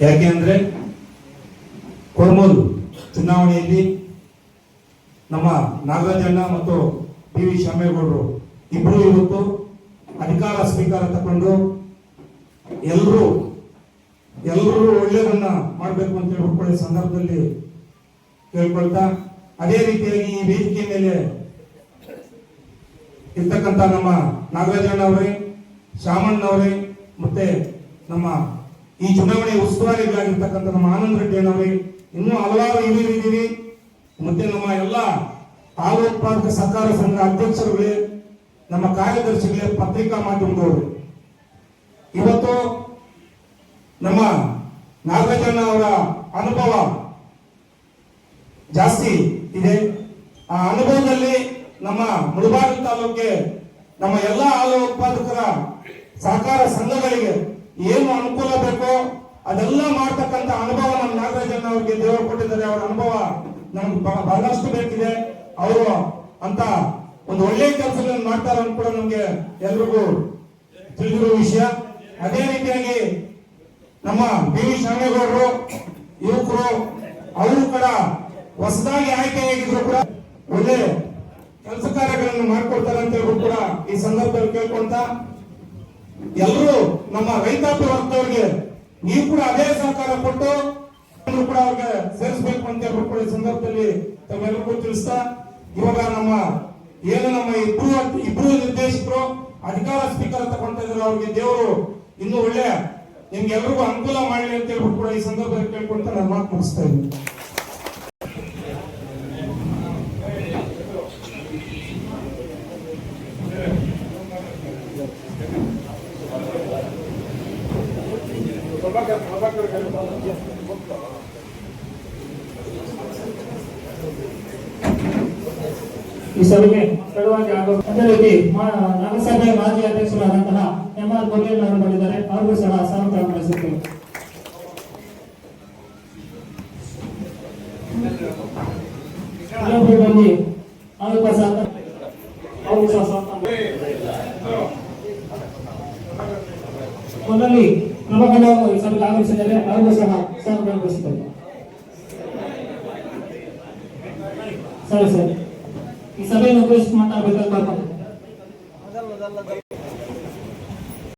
ಯಾಕೆ ಅಂದ್ರೆ ಕೊಡಮೂರು ಚುನಾವಣೆಯಲ್ಲಿ ನಮ್ಮ ನಾಗರಾಜಣ್ಣ ಮತ್ತು ಪಿ ವಿ ಶ್ಯಾಮೇಗೌಡರು ಇಬ್ಬರು ಇವತ್ತು ಅಧಿಕಾರ ಸ್ವೀಕಾರ ತಗೊಂಡು ಎಲ್ಲರೂ ಎಲ್ಲರೂ ಒಳ್ಳೆಯದನ್ನ ಮಾಡಬೇಕು ಅಂತ ಹೇಳಿ ಸಂದರ್ಭದಲ್ಲಿ ಕೇಳ್ಕೊಳ್ತಾ, ಅದೇ ರೀತಿಯಾಗಿ ಈ ವೇದಿಕೆ ಮೇಲೆ ಇರ್ತಕ್ಕಂಥ ನಮ್ಮ ನಾಗರಾಜಣ್ಣ ಅವರೇ, ಶಾಮಣ್ಣ ಅವರೇ, ಮತ್ತೆ ನಮ್ಮ ಈ ಚುನಾವಣೆ ಉಸ್ತುವಾರಿಗಳಾಗಿರ್ತಕ್ಕಂಥ ನಮ್ಮ ಆನಂದ್ ರೆಡ್ಡಿ ಅಣ್ಣವರೇ ಇನ್ನೂ ಹಲವಾರು ಹಿರಿಯರಿದ್ದೀವಿ ಮತ್ತೆ ನಮ್ಮ ಎಲ್ಲ ಹಾಲು ಉತ್ಪಾದಕ ಸಹಕಾರ ಸಂಘ ಅಧ್ಯಕ್ಷರುಗಳೇ ನಮ್ಮ ಕಾರ್ಯದರ್ಶಿಗಳೇ ಪತ್ರಿಕಾ ಮಾಧ್ಯಮದವರು. ಇವತ್ತು ನಮ್ಮ ನಾಗರಾಜಣ್ಣ ಅವರ ಅನುಭವ ಜಾಸ್ತಿ ಇದೆ. ಆ ಅನುಭವದಲ್ಲಿ ನಮ್ಮ ಮುಳಬಾಗಿಲು ತಾಲೂಕಿಗೆ ನಮ್ಮ ಎಲ್ಲ ಹಾಲು ಉತ್ಪಾದಕರ ಸಹಕಾರ ಸಂಘಗಳಿಗೆ ಏನು ಅನುಕೂಲ ಬೇಕೋ ಅದೆಲ್ಲ ಮಾಡ್ತಕ್ಕಂತ ಅನುಭವ ನಮ್ಮ ನಾಗರಾಜಣ್ಣ ಅವರಿಗೆ ದೇವರು ಕೊಟ್ಟಿದ್ದಾರೆ. ಅವರ ಅನುಭವ ನಮ್ಗೆ ಬಹಳಷ್ಟು ಬೇಕಿದೆ. ಅವರು ಅಂತ ಒಂದು ಒಳ್ಳೆ ಕೆಲಸಗಳನ್ನು ಮಾಡ್ತಾರೆ ಅಂತ ಕೂಡ ನಮ್ಗೆ ಎಲ್ರಿಗೂ ತಿಳಿದಿರುವ ವಿಷಯ. ಅದೇ ರೀತಿಯಾಗಿ ನಮ್ಮ ಬಿ ವಿ ಶಾಮೇಗೌಡರು ಯುವಕರು, ಅವರು ಕೂಡ ಹೊಸದಾಗಿ ಆಯ್ಕೆಯಾಗಿದ್ರು ಕೂಡ ಒಳ್ಳೆ ಕೆಲಸ ಕಾರ್ಯಗಳನ್ನು ಮಾಡ್ಕೊಡ್ತಾರೆ ಅಂತ ಹೇಳಿ ಕೂಡ ಈ ಸಂದರ್ಭದಲ್ಲಿ ಕೇಳ್ಕೊಂತ ಎಲ್ಲರೂ ನಮ್ಮ ರೈತಾಪಿ ವರ್ಗದವ್ರಿಗೆ ನೀವು ಕೂಡ ಅದೇ ಸಹಕಾರ ಕೊಟ್ಟು ಕೂಡ ಅವ್ರಿಗೆ ಸೇರಿಸಬೇಕು ಅಂತ ಹೇಳ್ಬಿಟ್ಟು ಈ ಸಂದರ್ಭದಲ್ಲಿ ತಮ್ಮೆಲ್ಲರಿಗೂ ತಿಳಿಸ್ತಾ, ಇವಾಗ ನಮ್ಮ ಏನು ನಮ್ಮ ಇಬ್ರು ಇಬ್ರು ನಿರ್ದೇಶಕರು ಅಧಿಕಾರ ಸ್ವೀಕಾರ ತಗೊಂತ ಇದ್ರು, ಅವ್ರಿಗೆ ದೇವರು ಇನ್ನು ಒಳ್ಳೆ, ನಿಮ್ಗೆ ಎಲ್ರಿಗೂ ಅನುಕೂಲ ಮಾಡಲಿ ಅಂತ ಹೇಳ್ಬಿಟ್ಟು ಕೂಡ ಈ ಸಂದರ್ಭದಲ್ಲಿ ಕೇಳ್ಕೊಂತ ನಾನು ಮಾತು ಮುಗಿಸ್ತಾ ಇದ್ದೀನಿ. ಈ ಸಭೆಗೆ ಸ್ಥಳವಾಗಿ ಆಗಬೇಕು ಅದೇ ರೀತಿ ನಗರಸಭೆ ಮಾಜಿ ಅಧ್ಯಕ್ಷರಾದಂತಹ ಎಂ ಆರ್ ಗೋವಿಂದ್ ಅವರು ಬಂದಿದ್ದಾರೆ. ಅವ್ರಿಗೂ ಸಹ ಸ್ವಾಗತ ಸ್ವಾಗತ ಮೊದಲಲ್ಲಿ ಪ್ರಭಾಕರ್ ಸಭೆಗೆ ಆಗಮಿಸಿದ್ದಾರೆ. ಸಹ ಸರಿ, ಸರ್. ಈ ಸಭೆಯನ್ನು ಉದ್ದೇಶಿಸಿ ಮಾತಾಡಬೇಕಾಗಿ ಬರ್ಕೊಂಡು